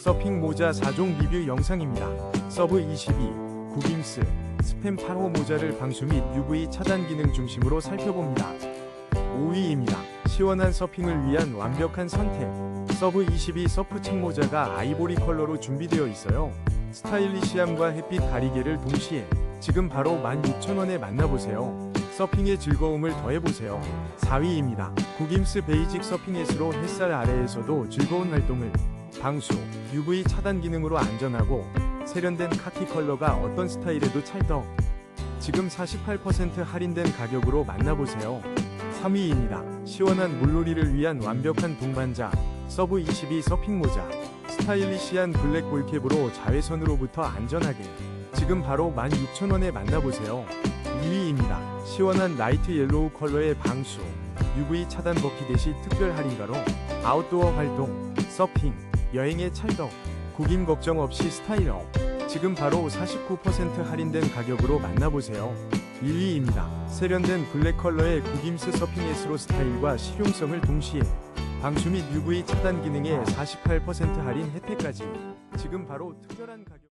서핑 모자 4종 리뷰 영상입니다. 서브 22, 구빔스, 스팸 8호 모자를 방수 및 UV 차단 기능 중심으로 살펴봅니다. 5위입니다. 시원한 서핑을 위한 완벽한 선택. 서브 22 서프 책 모자가 아이보리 컬러로 준비되어 있어요. 스타일리시함과 햇빛 가리개를 동시에 지금 바로 16,000원에 만나보세요. 서핑의 즐거움을 더해보세요. 4위입니다. 구김스 베이직 서핑햇으로 햇살 아래에서도 즐거운 활동을 방수, UV 차단 기능으로 안전하고 세련된 카키 컬러가 어떤 스타일에도 찰떡. 지금 48% 할인된 가격으로 만나보세요. 3위입니다. 시원한 물놀이를 위한 완벽한 동반자 서브 22 서핑 모자 스타일리시한 블랙 볼캡으로 자외선으로부터 안전하게 지금 바로 16,000원에 만나보세요. 2위입니다. 시원한 라이트 옐로우 컬러의 방수 UV 차단 버킷эт이 특별 할인가로 아웃도어 활동, 서핑, 여행의 찰떡, 구김 걱정 없이 스타일업 지금 바로 49% 할인된 가격으로 만나보세요. 1위입니다. 세련된 블랙 컬러의 구김스 서핑햇으로 스타일과 실용성을 동시에 방수 및 UV 차단 기능에 48% 할인 혜택까지 지금 바로 특별한 가격